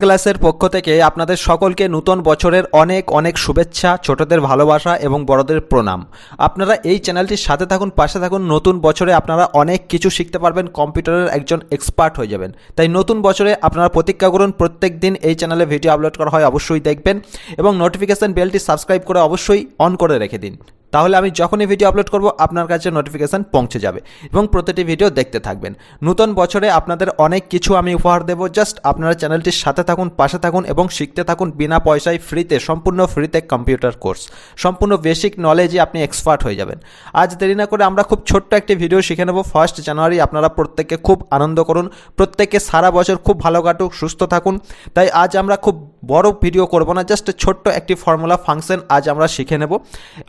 ক্লাসের পক্ষ থেকে আপনাদের সকলকে নূতন বছরের অনেক অনেক শুভেচ্ছা, ছোটদের ভালোবাসা এবং বড়দের প্রণাম। আপনারা এই চ্যানেলটির সাথে থাকুন, পাশে থাকুন। নতুন বছরে আপনারা অনেক কিছু শিখতে পারবেন, কম্পিউটারের একজন এক্সপার্ট হয়ে যাবেন। তাই নতুন বছরে আপনারা প্রতীক্ষা করুন, প্রত্যেক দিন এই চ্যানেলে ভিডিও আপলোড করা হয়, অবশ্যই দেখবেন এবং নোটিফিকেশান বেলটি সাবস্ক্রাইব করে অবশ্যই অন করে রেখে দিন। তাহলে আমি যখনই ভিডিও আপলোড করব, আপনার কাছে নোটিফিকেশান পৌঁছে যাবে এবং প্রতিটি ভিডিও দেখতে থাকবেন। নতুন বছরে আপনাদের অনেক কিছু আমি উপহার দেব। জাস্ট আপনারা চ্যানেলটির সাথে থাকুন, পাশে থাকুন এবং শিখতে থাকুন বিনা পয়সায় ফ্রিতে সম্পূর্ণ ফ্রিতে কম্পিউটার কোর্স সম্পূর্ণ বেসিক নলেজে আপনি এক্সপার্ট হয়ে যাবেন। আজ দেরি না করে আমরা খুব ছোট্ট একটি ভিডিও শিখে নেব। ফার্স্ট জানুয়ারি আপনারা প্রত্যেককে খুব আনন্দ করুন। প্রত্যেককে সারা বছর খুব ভালো কাটুক, সুস্থ থাকুন। তাই আজ আমরা খুব বড় ভিডিও করব না জাস্ট ছোট্ট একটি ফর্মুলা ফাংশন আজ আমরা শিখে নেব।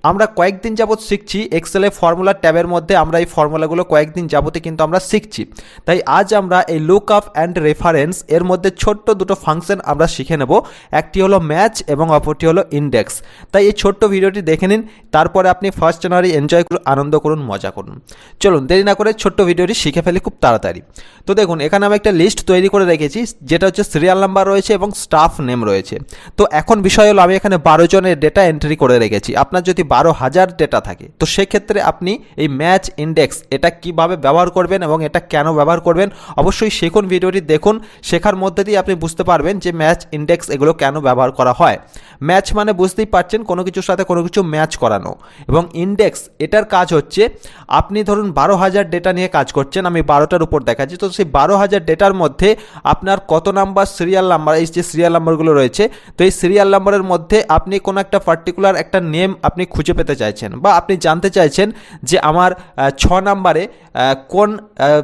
আমরা কয়েকদিন যাবৎ শিখছি এক্সেলে ফর্মুলা ট্যাবের মধ্যে, আমরা এই ফর্মুলাগুলো কয়েকদিন যাবতে কিন্তু আমরা শিখছি। তাই আজ আমরা এই লুক আপ অ্যান্ড রেফারেন্স এর মধ্যে ছোট্ট দুটো ফাংশন আমরা শিখে নেব। একটি হলো ম্যাচ এবং অপরটি হলো ইন্ডেক্স তাই এই ছোট্ট ভিডিওটি দেখে নিন, তারপরে আপনি ফার্স্ট জানুয়ারি এনজয় করুন, আনন্দ করুন, মজা করুন। চলুন, দেরি না করে ছোট্ট ভিডিওটি শিখে ফেলি খুব তাড়াতাড়ি। তো দেখুন, এখানে আমি একটা লিস্ট তৈরি করে রেখেছি, যেটা হচ্ছে সিরিয়াল নাম্বার রয়েছে এবং স্টাফ নেম রয়েছে। তো এখন বিষয় হলো, আমি এখানে বারো জনের ডেটা এন্ট্রি করে রেখেছি। আপনার যদি বারো হাজার ডেটা থাকে, তো সেক্ষেত্রে আপনি এই ম্যাচ ইন্ডেক্স এটা কীভাবে ব্যবহার করবেন এবং এটা কেন ব্যবহার করবেন, অবশ্যই শিখুন ভিডিওটি, দেখুন, শেখার মধ্যে দিয়ে আপনি বুঝতে পারবেন যে ম্যাচ ইন্ডেক্স এগুলো কেন ব্যবহার করা হয়। ম্যাচ মানে বুঝতেই পারছেন কোনো কিছুর সাথে কোনো কিছু ম্যাচ করানো। এবং ইন্ডেক্স এটার কাজ হচ্ছে, আপনি ধরুন বারো হাজার ডেটা নিয়ে কাজ করছেন, আমি বারোটার উপর দেখাচ্ছি, তো সেই বারো হাজার ডেটার মধ্যে আপনার কত নাম্বার সিরিয়াল নাম্বার এই যে সিরিয়াল নাম্বারগুলো রয়েছে, তো এই সিরিয়াল নাম্বারের মধ্যে আপনি কোনো একটা পার্টিকুলার একটা নেম আপনি খুঁজে পেতে চাইছেন বা আপনি জানতে চাইছেন যে আমার ছ নাম্বারে কোন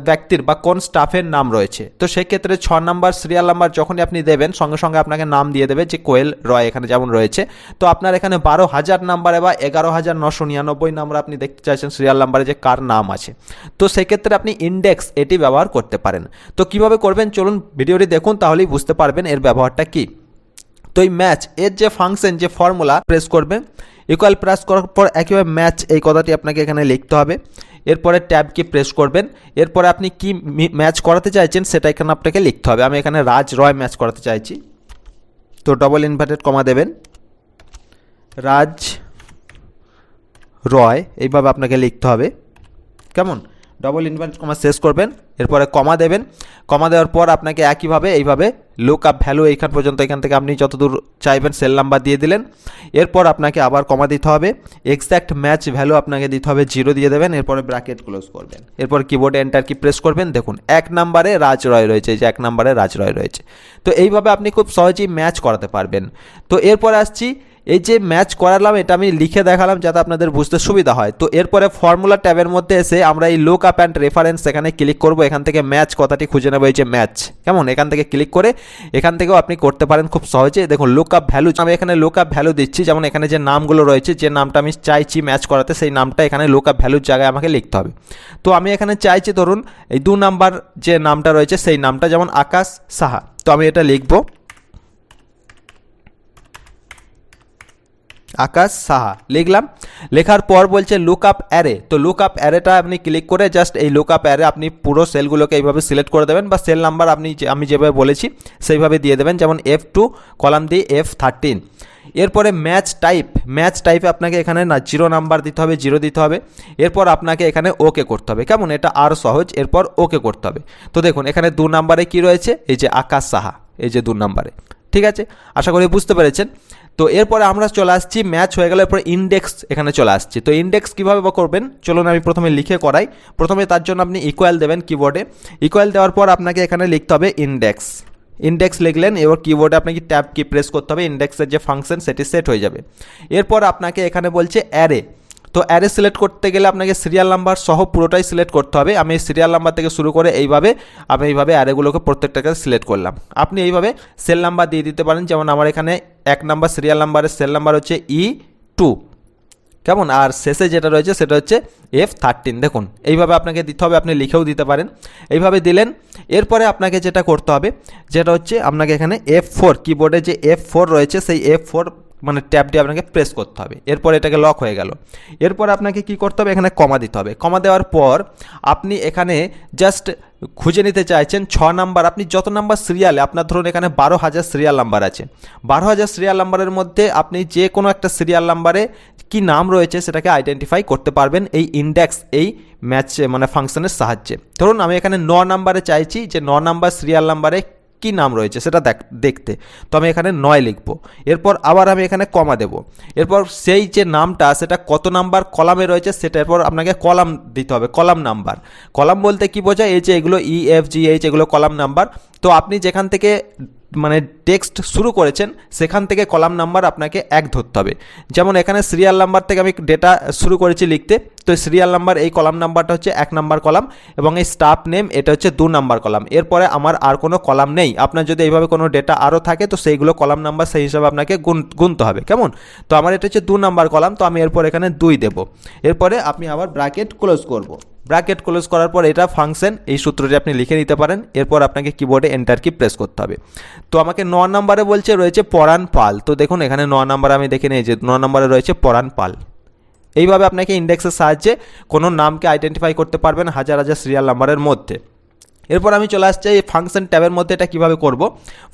ব্যক্তির বা কোন স্টাফের নাম রয়েছে। তো সেক্ষেত্রে ছ নাম্বার সিরিয়াল নাম্বার যখনই আপনি দেবেন, সঙ্গে সঙ্গে আপনাকে নাম দিয়ে দেবে যে কোয়েল রয় এখানে যেমন রয়েছে। তো আপনার এখানে বারো হাজার নাম্বারে বা এগারো হাজার নশো নিরানব্বই নাম্বার আপনি দেখতে চাইছেন সিরিয়াল নাম্বারে যে কার নাম আছে। তো সেক্ষেত্রে আপনি ইন্ডেক্স এটি ব্যবহার করতে পারেন। তো কীভাবে করবেন? চলুন ভিডিওটি দেখুন, তাহলেই বুঝতে পারবেন এর ব্যবহারটা কী। তো এই ম্যাচ, এর যে ফাংশন যে ফর্মুলা প্রেস করবে ইকুয়াল প্রেস করার পর একইভাবে ম্যাচ এই কথাটি আপনাকে এখানে লিখতে হবে। এরপরে ট্যাব কি প্রেস করবেন, এরপরে আপনি কি ম্যাচ করাতে চাইছেন, সেটা এখানে আপনাকে লিখতে হবে। আমি এখানে রাজ রয় ম্যাচ করাতে চাইছি। তো ডবল ইনভার্টেড কমা দেবেন। রাজ রয়, এইভাবে আপনাকে লিখতে হবে। কেমন? ডবল ইনভার্ট কমা শেষ করবেন, এরপরে কমা দেবেন। কমা দেওয়ার পর আপনাকে একইভাবে, এইভাবে লুক আপ ভ্যালু এইখান পর্যন্ত, এখান থেকে আপনি যতদূর চাইবেন সেল নাম্বার দিয়ে দিলেন। এরপর আপনাকে আবার কমা দিতে হবে। এক্স্যাক্ট ম্যাচ ভ্যালু আপনাকে দিতে হবে জিরো দিয়ে দেবেন, এরপরে ব্র্যাকেট ক্লোজ করবেন। এরপর কিবোর্ডে এন্টার কি প্রেস করবেন। দেখুন, এক নাম্বারে রাজ রয় রয়েছে যে এক নাম্বারে রাজ রয় রয়েছে। তো এইভাবে আপনি খুব সহজেই ম্যাচ করাতে পারবেন। তো এরপর আসছি এই যে ম্যাচ করালাম, এটা আমি লিখে দেখালাম যাতে আপনাদের বুঝতে সুবিধা হয়। তো এরপরে ফর্মুলা ট্যাবের মধ্যে এসে আমরা এই লুক আপ অ্যান্ড রেফারেন্স এখানে ক্লিক করব। এখান থেকে ম্যাচ কথাটি খুঁজে নেব এই যে ম্যাচ কেমন? এখান থেকে ক্লিক করে এখান থেকেও আপনি করতে পারেন খুব সহজে। দেখুন লুক আপ ভ্যালু আমি এখানে লুক আপ ভ্যালু দিচ্ছি। যেমন এখানে যে নামগুলো রয়েছে, যে নামটা আমি চাইছি ম্যাচ করাতে, সেই নামটা এখানে লুক আপ ভ্যালুর জায়গায় আমাকে লিখতে হবে। তো আমি এখানে চাইছি ধরুন, এই দু নাম্বার যে নামটা রয়েছে, সেই নামটা যেমন আকাশ সাহা। তো আমি এটা লিখব। আকাশ, সাহা। লিখলাম। লেখার পর বলছে লুক আপ অ্যারে তো লুক আপ অ্যারেটা আপনি ক্লিক করে জাস্ট এই লুক আপ অ্যারে আপনি পুরো সেলগুলোকে এইভাবে সিলেক্ট করে দেবেন বা সেল নাম্বার আপনি আমি যেভাবে বলেছি সেইভাবে দিয়ে দেবেন, যেমন এফ টু কলাম দিয়ে এফ থার্টিন এরপরে ম্যাচ টাইপ ম্যাচ টাইপে আপনাকে এখানে না জিরো নাম্বার দিতে হবে জিরো দিতে হবে। এরপর আপনাকে এখানে ওকে করতে হবে। কেমন? এটা আরও সহজ। এরপর ওকে করতে হবে। তো দেখুন, এখানে দু নাম্বারে কি রয়েছে? এই যে আকাশ, সাহা। এই যে দু নাম্বারে ঠিক আছে? আশা করি বুঝতে পেরেছেন। তো এরপরে আমরা চলে আসছি ম্যাচ হয়ে গেলে এরপর ইন্ডেক্স এখানে চলে আসছি। তো ইন্ডেক্স কীভাবে করবেন? চলুন আমি প্রথমে লিখে করাই। প্রথমে তার জন্য আপনি ইকুয়াল দেবেন কিবোর্ডে ইকুয়াল দেওয়ার পর আপনাকে এখানে লিখতে হবে ইন্ডেক্স ইন্ডেক্স লিখলেন, এবার কিবোর্ডে আপনাকে ট্যাব কি প্রেস করতে হবে। ইন্ডেক্সের যে ফাংশন সেটি সেট হয়ে যাবে। এরপর আপনাকে এখানে বলছে অ্যারে তো অ্যারে সিলেক্ট করতে গেলে আপনাকে সিরিয়াল নাম্বার সহ পুরোটাই সিলেক্ট করতে হবে। আমি সিরিয়াল নাম্বার থেকে শুরু করে এইভাবে, আমি এইভাবে অ্যারেগুলোকে প্রত্যেকটাকে সিলেক্ট করলাম। আপনি এইভাবে সেল নাম্বার দিয়ে দিতে পারেন। যেমন আমার এখানে এক নাম্বার সিরিয়াল নাম্বারের সেল নাম্বার হচ্ছে ই টু কেমন? আর শেষে যেটা রয়েছে সেটা হচ্ছে এফ থার্টিন দেখুন, এইভাবে আপনাকে দিতে হবে। আপনি লিখেও দিতে পারেন। এইভাবে দিলেন। এরপরে আপনাকে যেটা করতে হবে, যেটা হচ্ছে আপনাকে এখানে এফ ফোর কিবোর্ডে যে এফ ফোর রয়েছে, সেই এফ ফোর মানে ট্যাব দিয়ে আপনাকে প্রেস করতে হবে। এরপর এটাকে লক হয়ে গেল। এরপর আপনাকে কি করতে হবে? এখানে কমা দিতে হবে। কমা দেওয়ার পর আপনি এখানে জাস্ট খুঁজে নিতে চাইছেন ছ নাম্বার আপনি যত নাম্বার সিরিয়ালে আপনার ধরুন এখানে বারো হাজার সিরিয়াল নাম্বার আছে। বারো হাজার সিরিয়াল নাম্বারের মধ্যে আপনি যে কোনো একটা সিরিয়াল নাম্বারে কি নাম রয়েছে সেটাকে আইডেন্টিফাই করতে পারবেন এই ইন্ডেক্স এই ম্যাচ মানে ফাংশনের সাহায্যে। ধরুন আমি এখানে ন নাম্বারে চাইছি যে ন নাম্বার সিরিয়াল নাম্বারে কি নাম রয়েছে সেটা দেখ, দেখতে। তো আমি এখানে নয় লিখব। এরপর আবার আমি এখানে কমা দেব। এরপর সেই যে নামটা, সেটা কত নাম্বার কলামে রয়েছে, সেটা এরপর আপনাকে কলাম দিতে হবে, কলাম নাম্বার। কলাম বলতে কি বোঝায়? এই যে এগুলো ই এফ জি এইচ এগুলো কলাম নাম্বার। তো আপনি যেখান থেকে মানে টেক্সট শুরু করেছেন, সেখান থেকে কলাম নাম্বার আপনাকে এক ধরতে হবে। যেমন এখানে সিরিয়াল নাম্বার থেকে আমি ডেটা শুরু করেছি লিখতে, তো সিরিয়াল নাম্বার এই কলাম নাম্বারটা হচ্ছে এক নাম্বার কলাম এবং এই স্টাফ নেম এটা হচ্ছে দু নাম্বার কলাম। এরপরে আমার আর কোনো কলাম নেই। আপনার যদি এইভাবে কোনো ডেটা আরও থাকে, তো সেইগুলো কলাম নাম্বার সেই হিসাবে আপনাকে গুন, গুনতে হবে। কেমন? তো আমার এটা হচ্ছে দু নাম্বার কলাম, তো আমি এরপর এখানে দুই দেব। এরপরে আপনি আবার ব্র্যাকেট ক্লোজ করব। ব্র্যাকেট ক্লোজ করার পর এটা ফাংশন, এই সূত্রটি আপনি লিখে নিতে পারেন, এরপর আপনাকে কিবোর্ডে এন্টার কি প্রেস করতে হবে। তো আমাকে ন নম্বরে বলছে রয়েছে পরাণ পাল। তো দেখুন, এখানে ন নম্বরে আমি দেখে নিয়েছি ন নম্বরে রয়েছে পরাণ পাল। এইভাবে আপনাকে ইন্ডেক্সের সাহায্যে কোনো নামকে আইডেন্টিফাই করতে পারবেন হাজার হাজার সিরিয়াল নাম্বারের মধ্যে। এরপর আমি চলে আসছি এই ফাংশন ট্যাবের মধ্যে এটা কীভাবে করব?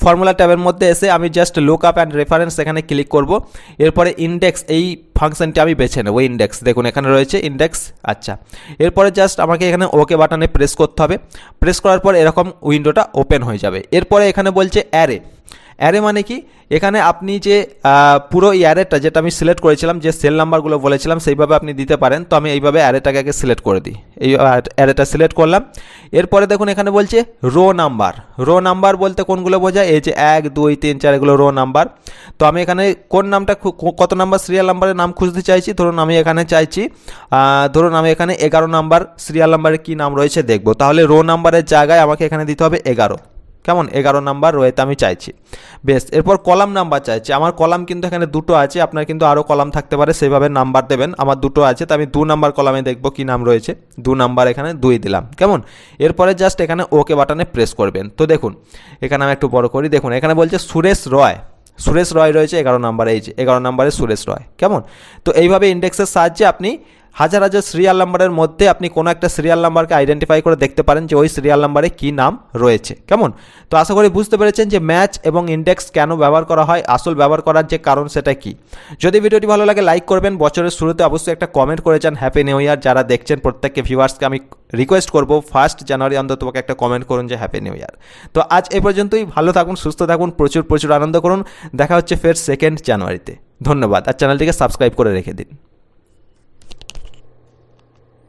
ফর্মুলা ট্যাবের মধ্যে এসে আমি just look up and reference এখানে ক্লিক করব। এরপরে ইন্ডেক্স এই ফাংশনটি আমি বেছে নেব ইন্ডেক্স দেখুন, এখানে রয়েছে ইন্ডেক্স আচ্ছা। এরপরে জাস্ট আমাকে এখানে ওকে বাটনে প্রেস করতে হবে। প্রেস করার পর এরকম উইন্ডোটা ওপেন হয়ে যাবে। এরপরে এখানে বলছে অ্যারে অ্যারে মানে কি? এখানে আপনি যে পুরো এই অ্যারেটা যেটা আমি সিলেক্ট করেছিলাম, যে সেল নাম্বারগুলো বলেছিলাম, সেইভাবে আপনি দিতে পারেন। তো আমি এইভাবে অ্যারেটাকে আগে সিলেক্ট করে দিই। এই অ্যারেটা সিলেক্ট করলাম। এরপরে দেখুন, এখানে বলছে রো নাম্বার রো নাম্বার বলতে কোনগুলো বোঝায়? এই যে এক, দুই, তিন, চার, এগুলো রো নাম্বার তো আমি এখানে কোন নামটা কত নাম্বার সিরিয়াল নাম্বারের নাম খুঁজতে চাইছি? ধরুন, আমি এখানে চাইছি ধরুন, আমি এখানে এগারো নাম্বার সিরিয়াল নাম্বারে কী নাম রয়েছে দেখব। তাহলে রো নাম্বারের জায়গায় আমাকে এখানে দিতে হবে এগারো। কেমন? এগারো নাম্বার রয়েতে আমি চাইছি। বেশ, এরপর কলাম নাম্বার চাইছি। আমার কলাম কিন্তু এখানে দুটো আছে, আপনার কিন্তু আরও কলাম থাকতে পারে সেভাবে নাম্বার দেবেন। আমার দুটো আছে, তো আমি দু নাম্বার কলামে দেখব কি নাম রয়েছে। দু নাম্বার এখানে দুই দিলাম। কেমন? এরপরে জাস্ট এখানে ওকে বাটনে প্রেস করবেন। তো দেখুন, এখানে আমি একটু বড় করি। দেখুন, এখানে বলছে সুরেশ রয়। সুরেশ রয় রয়েছে এগারো নাম্বারে, এই যে, এগারো নাম্বারে সুরেশ রয়। কেমন? তো এইভাবে ইন্ডেক্সের সাহায্যে আপনি হাজার হাজার সিরিয়াল নাম্বারের মধ্যে আপনি কোনো একটা সিরিয়াল নাম্বারকে আইডেন্টিফাই করে দেখতে পারেন যে ওই সিরিয়াল নাম্বারে কী নাম রয়েছে। কেমন? তো আশা করি বুঝতে পেরেছেন যে ম্যাচ এবং ইন্ডেক্স কেন ব্যবহার করা হয়, আসল ব্যবহার করার যে কারণ সেটা কি। যদি ভিডিওটি ভালো লাগে লাইক করবেন। বছরের শুরুতে অবশ্যই একটা কমেন্ট করে যান হ্যাপি নিউ ইয়ার যারা দেখছেন, প্রত্যেককে ভিউয়ার্সকে আমি রিকোয়েস্ট করব। ফার্স্ট জানুয়ারি অন্তত তোমাকে একটা কমেন্ট করুন যে হ্যাপি নিউ ইয়ার তো আজ এ পর্যন্তই। ভালো থাকুন, সুস্থ থাকুন, প্রচুর প্রচুর আনন্দ করুন। দেখা হচ্ছে ফের সেকেন্ড জানুয়ারিতে ধন্যবাদ। আর চ্যানেলটিকে সাবস্ক্রাইব করে রেখে দিন।